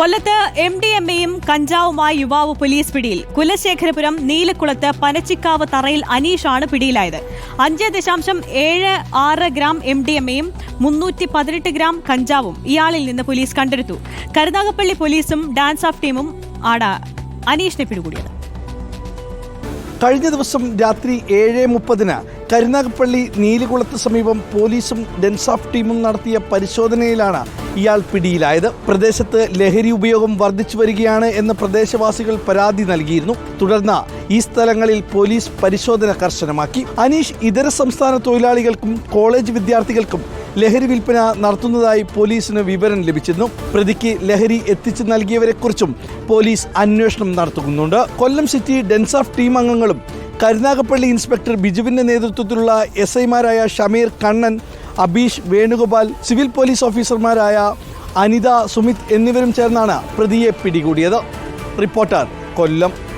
കൊല്ലത്ത് M D M എയും കഞ്ചാവുമായി യുവാവ് പോലീസ് പിടിയിൽ. കുലശേഖരപുരം നീലക്കുളത്ത് പനച്ചിക്കാവ് തറയിൽ അനീഷാണ് പിടിയിലായത്. അഞ്ച് ദശാംശം ഏഴ് ആറ് ഗ്രാം എം ഡി എം എയും മുന്നൂറ്റി പതിനെട്ട് ഗ്രാം കഞ്ചാവും ഇയാളിൽ നിന്ന് പോലീസ് കണ്ടെടുത്തു. കരുനാഗപ്പള്ളി പോലീസും ഡാൻസ് ഓഫ് ടീമും ആണ് അനീഷിനെ പിടികൂടിയത്. കഴിഞ്ഞ ദിവസം രാത്രി ഏഴ് മുപ്പതിന് കരുനാഗപ്പള്ളി നീലികുളത്ത് സമീപം പോലീസും ഡെൻസാഫ് ടീമും നടത്തിയ പരിശോധനയിലാണ് ഇയാൾ പിടിയിലായത്. പ്രദേശത്ത് ലഹരി ഉപയോഗം വർദ്ധിച്ചു വരികയാണ് എന്ന് പ്രദേശവാസികൾ പരാതി നൽകിയിരുന്നു. തുടർന്ന് ഈ സ്ഥലങ്ങളിൽ പോലീസ് പരിശോധന കർശനമാക്കി. അനീഷ് ഇതര സംസ്ഥാന തൊഴിലാളികൾക്കും കോളേജ് വിദ്യാർത്ഥികൾക്കും ലഹരി വിൽപ്പന നടത്തുന്നതായി പോലീസിന് വിവരം ലഭിച്ചിരുന്നു പ്രതിക്ക് ലഹരി എത്തിച്ചു നൽകിയവരെക്കുറിച്ചും പോലീസ് അന്വേഷണം നടത്തുന്നുണ്ട്. Kollam city dense of team അംഗങ്ങളും കരുനാഗപ്പള്ളി ഇൻസ്പെക്ടർ ബിജുവിന്റെ നേതൃത്വത്തിലുള്ള എസ് ഐമാരായ ഷമീർ കണ്ണൻ അബീഷ് വേണുഗോപാൽ സിവിൽ പോലീസ് ഓഫീസർമാരായ അനിത സുമിത് എന്നിവരും ചേർന്നാണ് പ്രതിയെ പിടികൂടിയത്. റിപ്പോർട്ടർ കൊല്ലം.